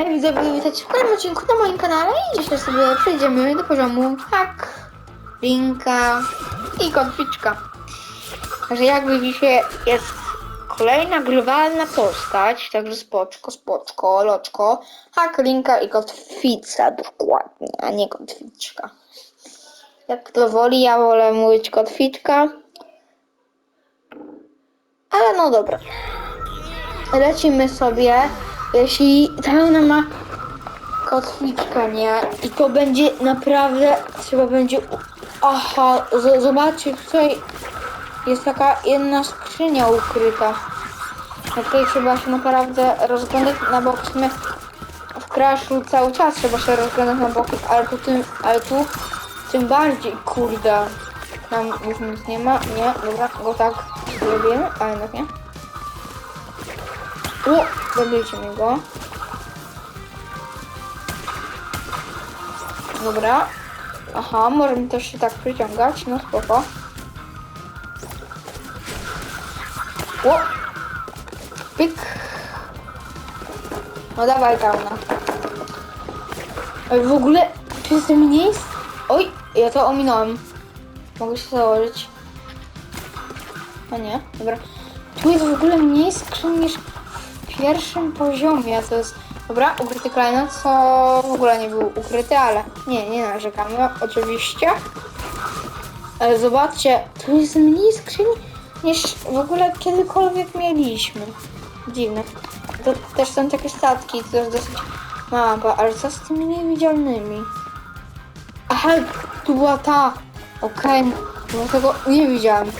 Hej widzowie, witajcie w kolejnym odcinku na moim kanale i dzisiaj sobie przejdziemy do poziomu Hack, Linka i Kotwiczka. Także jak widzicie jest kolejna grywalna postać, także spoczko, spoczko, loczko, Hack, Linka i Kotwica dokładnie, a nie Kotwiczka. Jak kto woli, ja wolę mówić Kotwiczka. Ale no dobra. Lecimy sobie, jeśli ta ma kotwiczka, nie? I to będzie naprawdę, trzeba będzie... Aha, zobaczcie, tutaj jest taka jedna skrzynia ukryta. Na której trzeba się naprawdę rozglądać na bok. W w cały czas trzeba się rozglądać na boki, ale tu tym, ale tu tym bardziej, kurde. Tam już nic nie ma, nie, dobra, go tak zrobimy, a jednak nie. O, zabijcie mi go. Dobra. Aha, możemy też się tak przyciągać, no spoko. O! Pyk. No dawaj kauna. W ogóle, czy jest mniej? Oj, ja to ominąłem. Mogę się założyć. A nie, dobra. Tu jest w ogóle mniej skrzyń niż pierwszym poziomie, a to jest... Dobra, ukryty klejnot, co w ogóle nie był ukryty, ale nie, nie narzekamy, oczywiście. Ale zobaczcie, tu jest mniej skrzyń niż w ogóle kiedykolwiek mieliśmy. Dziwne. To też są takie statki, to jest dosyć mała ale co z tymi niewidzialnymi? Aha, tu była ta. Okej, okay. tego nie widziałem.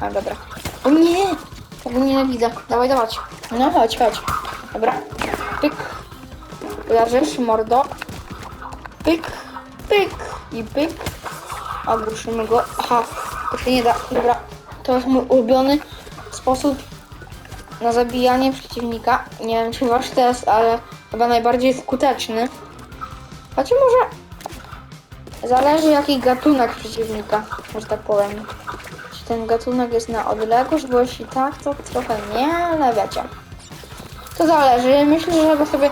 A dobra. O nie! Tego nienawidzę. Dawaj, dawać. No chodź, chodź. Dobra. Pyk. Leżysz, mordo. Pyk. Pyk. I pyk. Ogłuszymy go. Aha. To się nie da. Dobra. To jest mój ulubiony sposób na zabijanie przeciwnika. Nie wiem, czy wasz test, ale chyba najbardziej skuteczny. Choć może zależy jaki gatunek przeciwnika, że tak powiem. Ten gatunek jest na odległość, bo jeśli tak, to trochę nie, ale wiecie. To zależy. Myślę, że sobie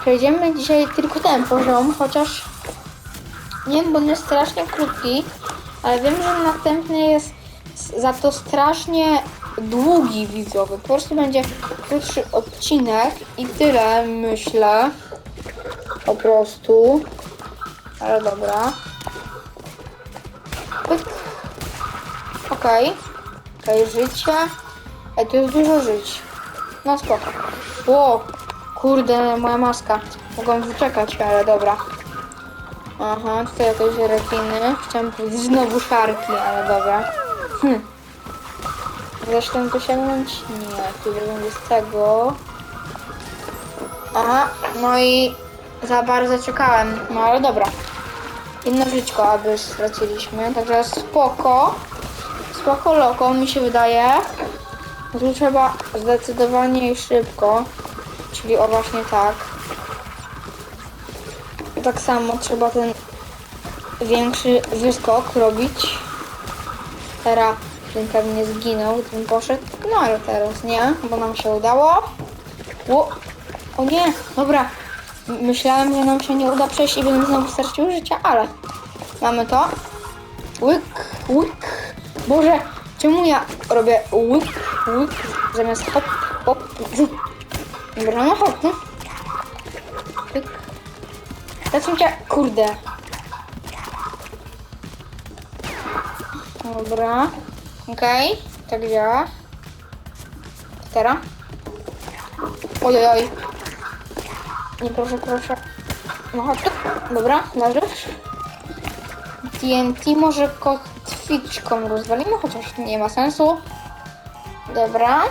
przejdziemy dzisiaj tylko ten poziom, chociaż nie wiem, bo on jest strasznie krótki, ale wiem, że następny jest za to strasznie długi widzowy. Po prostu będzie krótszy odcinek i tyle, myślę. Po prostu. Ale dobra. Okej. Okej, życie. Ej, tu jest dużo żyć. No spoko. Ło, kurde, moja maska. Mogłam wyczekać, ale dobra. Aha, tutaj jakieś rekiny. Chciałam powiedzieć znowu szarki, ale dobra. Hm. Zresztą dosięgnąć? Nie, tu będzie z tego. Aha, no i za bardzo czekałem. No ale dobra. Jedno żyćko, aby straciliśmy, także spoko. Spoko loko, mi się wydaje. Tu trzeba zdecydowanie i szybko. Czyli o właśnie tak. Tak samo trzeba ten większy wyskok robić. Teraz ten pewnie zginął, ten poszedł. No ale teraz nie, bo nam się udało. O, o nie, dobra. Myślałem, że nam się nie uda przejść i będę znowu stracił życia, ale mamy to. Łyk, łyk. Boże, czemu ja robię łyk, łyk zamiast hop, hop, zyk. Dobra, no hop, no. Cię, kurde. Dobra. Okej, tak działa. Teraz. Oj, oj. Nie proszę, proszę. No tu. Dobra, leżysz. TNT może kotwiczką rozwalimy, chociaż nie ma sensu. Dobra.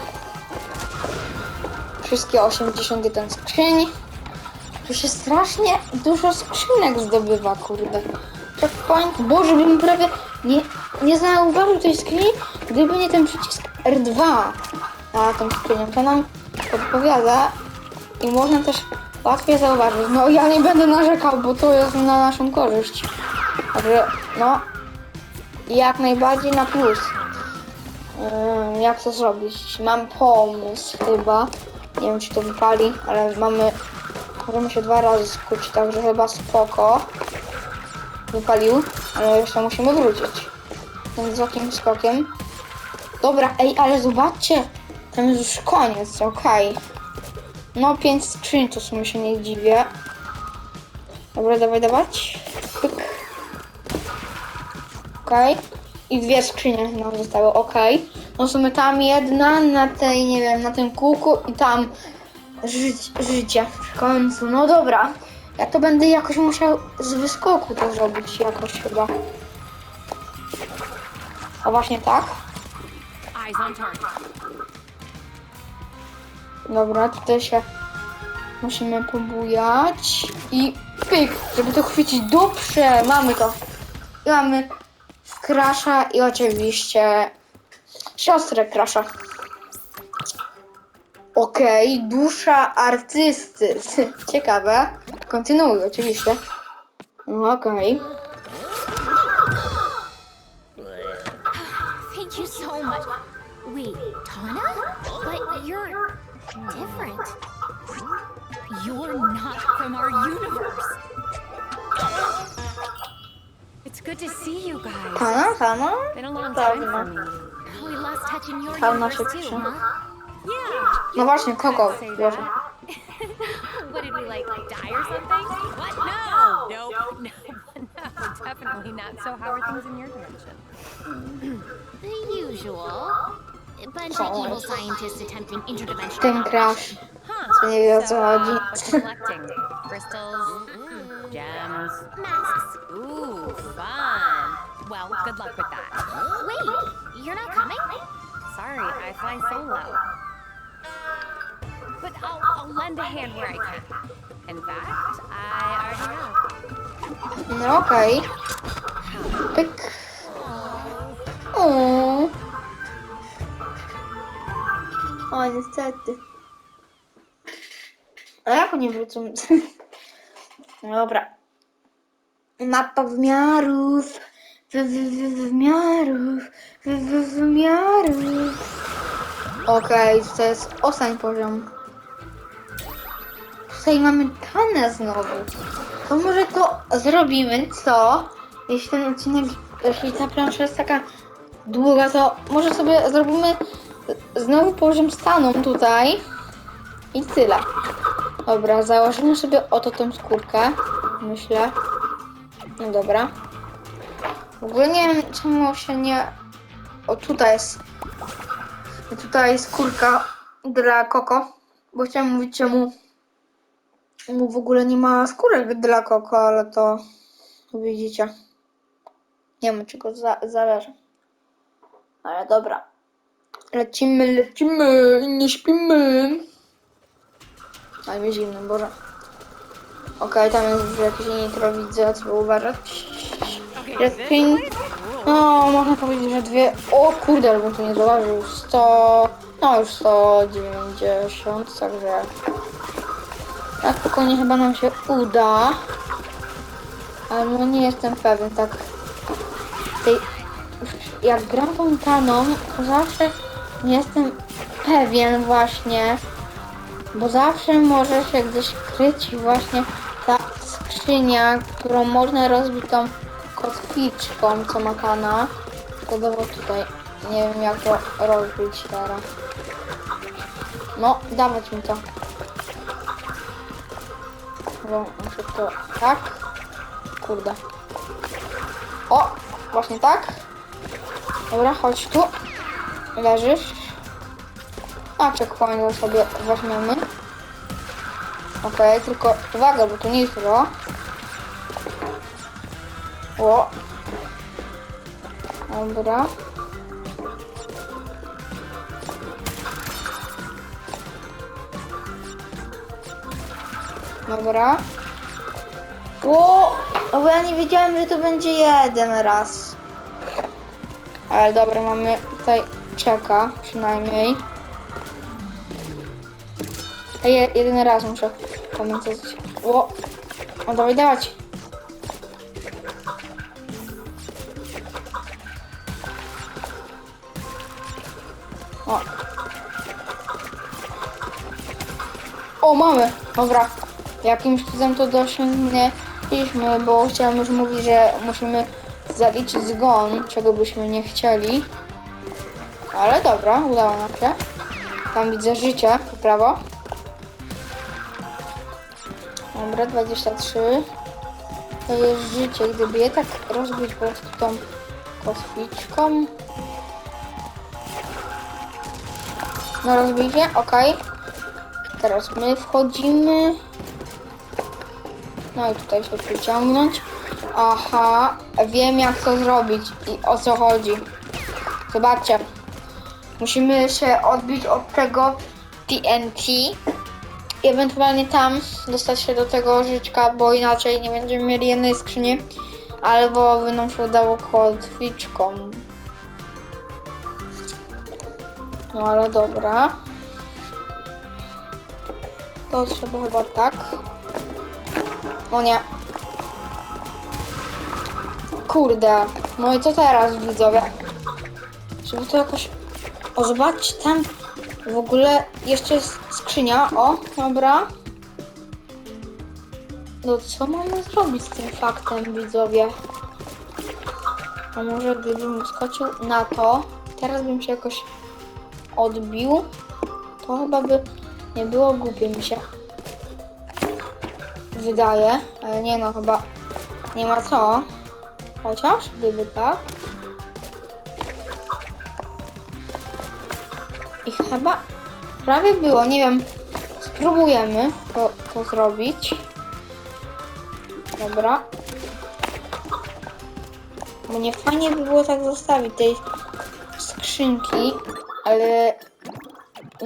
Wszystkie 81 skrzyń. Tu się strasznie dużo skrzynek zdobywa, kurde. Checkpoint, boże, bym prawie nie, nie zauważył tej skrzyni, gdyby nie ten przycisk R2 na tą skrzynię. To nam podpowiada i można też łatwiej zauważyć. No ja nie będę narzekał, bo to jest na naszą korzyść. Także no, jak najbardziej na plus. Ym, jak to zrobić? Mam pomysł chyba. Nie wiem czy to wypali, ale mamy Możemy się dwa razy skuć, także chyba spoko. Wypalił, ale jeszcze musimy wrócić. Tym wysоkim skokiem. Dobra, ej, ale zobaczcie! Tam jest już koniec, okej. No, pięć skrzyń, to w sumie się nie dziwię. Dobra, dawaj, dawać. Okej. I dwie skrzynie nam zostały, okej. No w sumie tam jedna na tej, nie wiem, na tym kółku i tam żyć, życie w końcu. No dobra. Ja to będę jakoś musiał z wyskoku to zrobić jakoś chyba. O właśnie tak. Eyes on target. Dobra, tutaj się musimy pobujać i pyk, żeby to chwycić. Dobrze, mamy to. Mamy Krasza i oczywiście siostrę Krasza. Okej, dusza artysty. Ciekawe. Kontynuuj oczywiście. Okej. Thank you so much. Wait, Tana? But you're different. You're not from our universe. Good to see you guys. Pana, pana? Been a long time Pewno. for me. Probably lost touch in your Pana universe too, szybsze. huh? Yeah. No właśnie, kogo? Say that. what did we like die or something? What? No. Nope. No. No. Definitely not. So how are things in your dimension? The usual. A bunch of evil scientists attempting interdimensional Ten. Crash. Huh. Co nie wie o co So, chodzi. uh, collecting? Crystals, good luck with that. Wait, you're not coming? Sorry, I fly solo. But I'll, I'll lend a hand where I can. In fact, I already have. No okej. Pyk. O. O, niestety. A jak oni wrócą? Dobra. Mapa wymiarów. Wy, wy, wy, wymiarów. Wy, wy, wymiarów. Okej, to jest ostatni poziom. Tutaj mamy tanę znowu. To może to zrobimy, co? Jeśli ten odcinek, jeśli ta plansza jest taka długa, to może sobie zrobimy znowu poziom stanu tutaj. I tyle. Dobra, założymy sobie oto tą skórkę. Myślę. No dobra. W ogóle nie wiem, czemu się nie... O, tutaj jest... Tutaj jest skórka dla Koko. Bo chciałam mówić, czemu mu w ogóle nie ma skórek dla Koko, ale to widzicie. Nie wiem, czego za zależy. Ale dobra. Lecimy, lecimy, nie śpimy. Ale mi zimno, Boże. Okej, tam jest już jakieś nitro, widzę, trzeba uważać. Lepiej... No, można powiedzieć, że dwie... O kurde, ale bym tu nie zauważył. 100... No już 190, także... Tak spokojnie chyba nam się uda. Ale no nie jestem pewien, tak. Tej, jak gram tą taną, to zawsze nie jestem pewien właśnie. Bo zawsze może się gdzieś kryć właśnie ta skrzynia, którą można rozbić tą kotwiczką, co ma kana. Kodowo tutaj. Nie wiem jak to rozbić teraz. No, dawać mi to. Bo muszę to tak. Kurde. O! Właśnie tak. Dobra, chodź tu. Leżysz. A checkpoint sobie weźmiemy. Okej, tylko uwaga, bo to nitro. O. Dobra. Dobra. O! No bo ja nie wiedziałem, że to będzie jeden raz. Ale dobra, mamy tutaj czeka przynajmniej. Je, jeden raz muszę komentować. O! O, dawaj, dawać. O. O, mamy. Dobra. jakimś cudem to dosięgnęliśmy, bo chciałem już mówić, że musimy zaliczyć zgon, czego byśmy nie chcieli. Ale dobra, udało nam się. Tam widzę życie, po prawo. Dobra, 23. To jest życie. Gdyby je tak rozbić po prostu tą kotwiczką. No rozbicie, ok. Teraz my wchodzimy. No i tutaj się przyciągnąć. Aha, wiem jak to zrobić i o co chodzi. Zobaczcie. Musimy się odbić od tego TNT i ewentualnie tam dostać się do tego życzka, bo inaczej nie będziemy mieli jednej skrzyni, albo nam się udało kotwiczką. No ale dobra. To trzeba chyba tak. O nie. Kurde. No i co teraz widzowie? Żeby to jakoś... O, zobaczcie, tam w ogóle jeszcze jest skrzynia. O, dobra. No co mamy zrobić z tym faktem, widzowie? A może gdybym skoczył na to, teraz bym się jakoś odbił, to chyba by nie było głupie mi się wydaje, ale nie no, chyba nie ma co. Chociaż gdyby tak. I chyba prawie było, nie wiem. Spróbujemy to, to zrobić. Dobra. Bo nie fajnie by było tak zostawić tej skrzynki, ale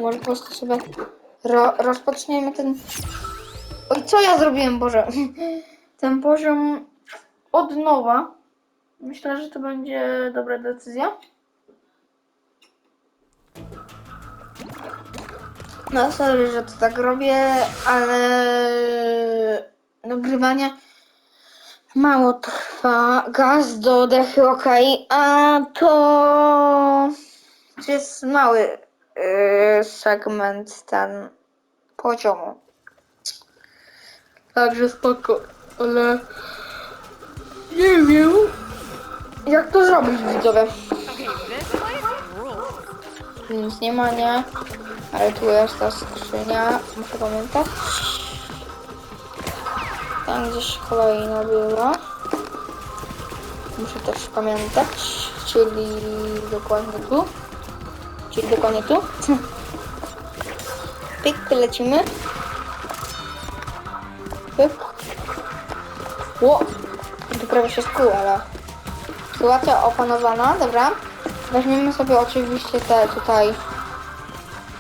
może po prostu sobie ro, rozpoczniemy ten... Oj, co ja zrobiłem, Boże? Ten poziom od nowa. Myślę, że to będzie dobra decyzja. No sorry, że to tak robię, ale nagrywanie mało trwa. Gaz do dechy, ok, a to jest mały yy, segment ten poziomu. Także spoko, ale nie wiem jak to zrobić widzowie. Nic nie ma, nie? Ale tu jest ta skrzynia. Muszę pamiętać. Tam gdzieś kolejna była. Muszę też pamiętać. Czyli dokładnie tu. Czyli dokładnie tu. Pyk, lecimy. Pyk. Ło! Tu prawie się skuł, ale... Sytuacja opanowana, dobra. Weźmiemy sobie oczywiście te tutaj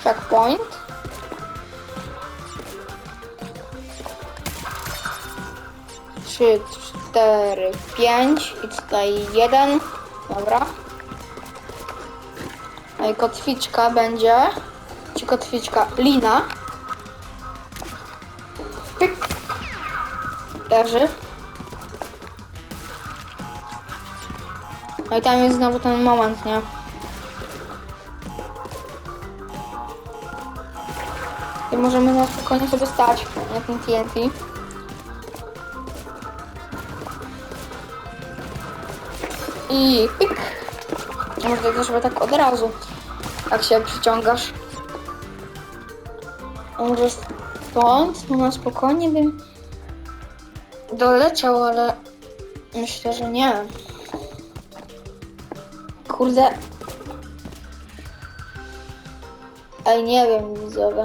checkpoint. Trzy, cztery, pięć i tutaj jeden. Dobra. Kotwiczka będzie. Czy kotwiczka? Lina. Pyk. Leży. No i tam jest znowu ten moment, nie? I możemy na spokojnie sobie stać na tym TNT. I pik. Może też sobie tak od razu, jak się przyciągasz. A może stąd, no na spokojnie bym doleciał, ale myślę, że nie. Kurde. Ej, nie wiem, widzowie.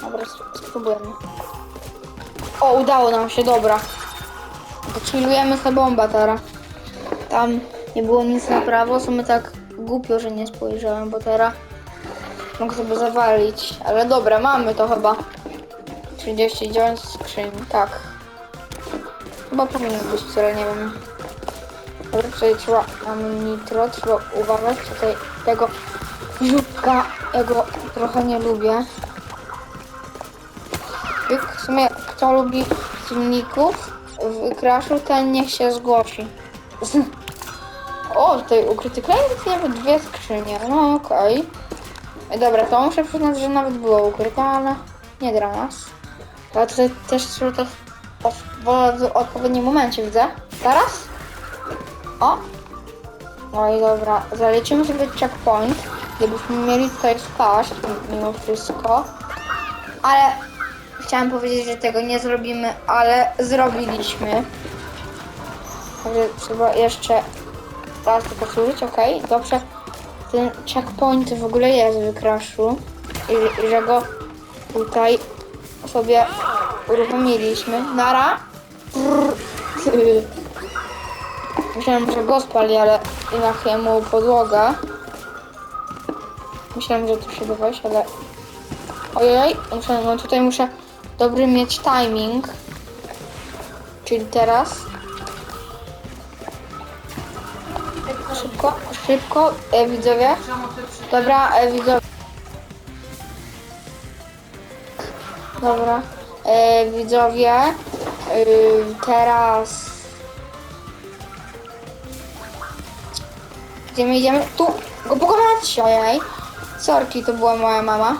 Dobra, sp- spróbujemy. O, udało nam się, dobra. Dochillujemy sobie bomba teraz. Tam nie było nic na prawo, w sumie tak głupio, że nie spojrzałem, bo teraz mogę sobie zawalić. Ale dobra, mamy to chyba. 39 skrzyń, tak. Chyba powinno być tyle, nie wiem. Dobra, tutaj trzeba, mamy nitro, trzeba uważać tutaj tego żółtka, ja go trochę nie lubię. W sumie kto lubi silników w Crashu, ten niech się zgłosi. O, tutaj ukryty klient, nawet dwie skrzynie, no okej. Dobra, to muszę przyznać, że nawet było ukryte, ale nie dla nas. Ale tutaj też to w, w, odpowiednim momencie, widzę. Teraz? O! No i dobra, zaliczymy sobie checkpoint, gdybyśmy mieli tutaj spaść mimo wszystko. Ale chciałam powiedzieć, że tego nie zrobimy, ale zrobiliśmy. Także trzeba jeszcze raz to posłużyć, okej, dobrze. Ten checkpoint w ogóle jest w Crashu i, że go tutaj sobie uruchomiliśmy. Nara. Myślałem, że go spali, ale jednak jemu podłoga. Myślałem, że tu się dowieść, ale... Ojej, muszę, no tutaj muszę dobry mieć timing. Czyli teraz. Szybko, e, widzowie. Dobra, e, widzowie. Dobra, e, widzowie. E, teraz. Gdzie my idziemy? Tu! Go pokonać! Ojej. Sorki, to była moja mama.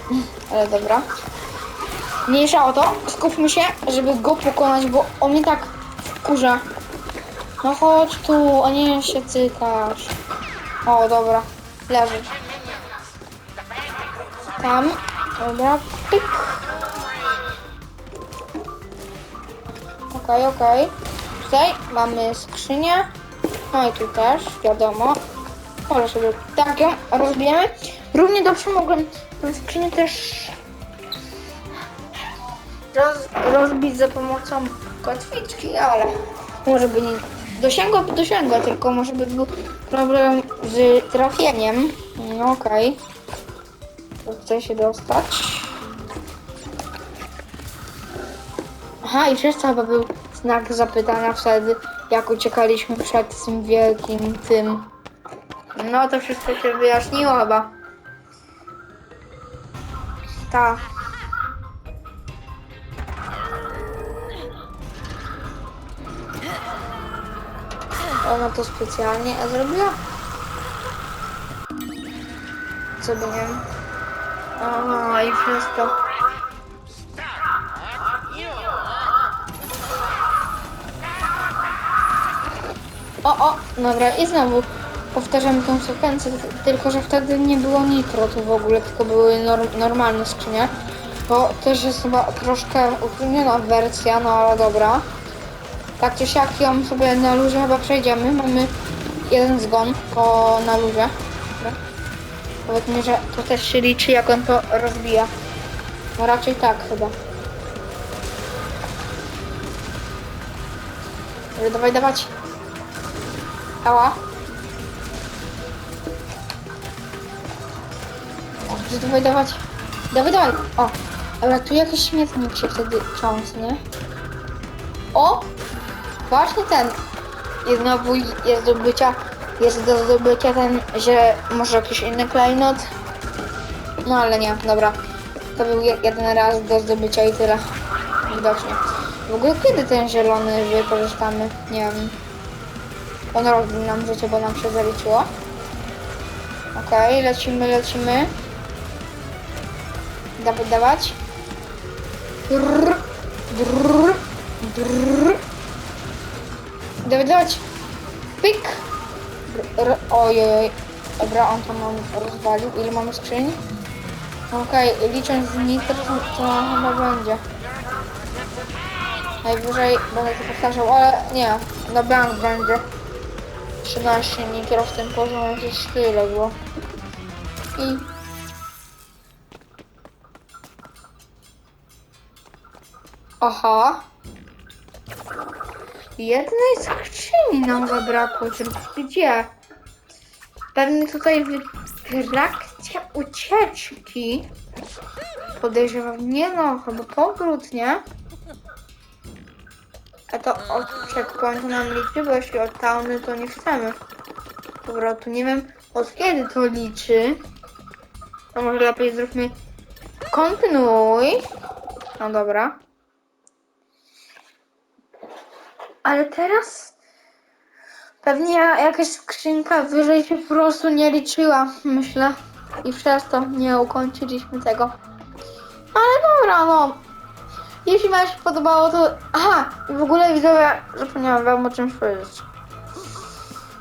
Ale dobra. Mniejsza o to. Skupmy się, żeby go pokonać, bo on mnie tak wkurza. No chodź tu, a nie się cykasz. O, dobra. Leży. Tam. Dobra. Pyk. Okej, okej. Tutaj mamy skrzynię. No i tu też, wiadomo. Może sobie tak ją rozbijemy. Równie dobrze mogłem tę skrzynię też roz, rozbić za pomocą kotwiczki, ale może by nie dosięgła, dosięgła, tylko może by był problem z trafieniem. No okej. Okay. Chcę się dostać. Aha, i przez to chyba był znak zapytania wtedy, jak uciekaliśmy przed tym wielkim tym. No to wszystko się wyjaśniło chyba. Tak. Ona to specjalnie zrobiła? Co by nie wiem. Aha, i to. O, o, dobra, i znowu powtarzamy tą sekwencję, tylko że wtedy nie było nitro tu w ogóle, tylko były norm, normalne skrzynie. Bo też jest chyba troszkę utrudniona wersja, no ale dobra. Tak czy siak ją sobie na luzie chyba przejdziemy. Mamy jeden zgon po na luzie. Powiedzmy, że to też się liczy jak on to rozbija. No raczej tak chyba. Dawaj, dawać. Ała. Dobrze, dawaj, dawać. Dawaj, dawaj. O, dobra, tu jakiś śmietnik się wtedy cząsnie. O! Właśnie ten. Znowu jest do zdobycia, jest do zdobycia ten, że może jakiś inny klejnot. No ale nie, dobra. To był je- jeden raz do zdobycia i tyle. Widocznie. W ogóle kiedy ten zielony wykorzystamy? Nie wiem. On robił nam życie, bo nam się zaliczyło. Okej, lecimy, lecimy. Dawać, dawać. Drrr. Dawać. Pik. R- Ojej. Dobra, on to nam rozwalił. Ile mamy skrzyń? Okej, licząc z nitro, to, to chyba będzie. Najwyżej będę to powtarzał, ale nie, na bank będzie. 13 nitro w tym poziomie, to jest tyle było. I... Aha. Jednej skrzyni nam zabrakło, czyli gdzie? Pewnie tutaj w trakcie ucieczki. Podejrzewam, nie no, chyba powrót, nie? A to od checkpointu nam liczy, bo jeśli od towny to nie chcemy powrotu. Nie wiem od kiedy to liczy. To może lepiej zróbmy kontynuuj. No dobra. Ale teraz pewnie jakaś skrzynka wyżej się po prostu nie liczyła, myślę. I przez to nie ukończyliśmy tego. Ale dobra, no. Jeśli Wam się podobało, to... Aha, w ogóle widzowie, zapomniałam Wam o czymś powiedzieć.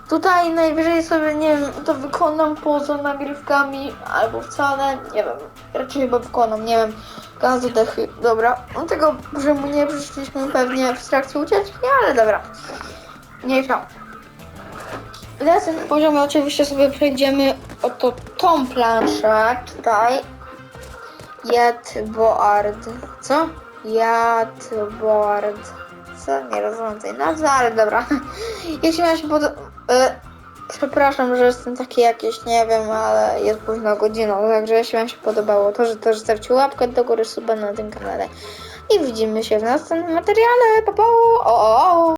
Tutaj najwyżej sobie, nie wiem, to wykonam poza nagrywkami, albo wcale, nie wiem, raczej chyba wykonam, nie wiem, gaz oddechy, dobra. No tego, że mu nie przyszliśmy pewnie w trakcie ucieczki, ale dobra. Nie tam. Na następnym poziomie oczywiście sobie przejdziemy oto tą planszę tutaj. Jadboard. Co? Jadboard. Co? Nie rozumiem tej nazwy, ale dobra. Jeśli wam się podoba... Przepraszam, że jestem taki jakiś, nie wiem, ale jest późno godziną, także jeśli wam się podobało, to że też zostawcie łapkę do góry, suba na tym kanale. I widzimy się w następnym materiale. Pa, pa! O, o, o.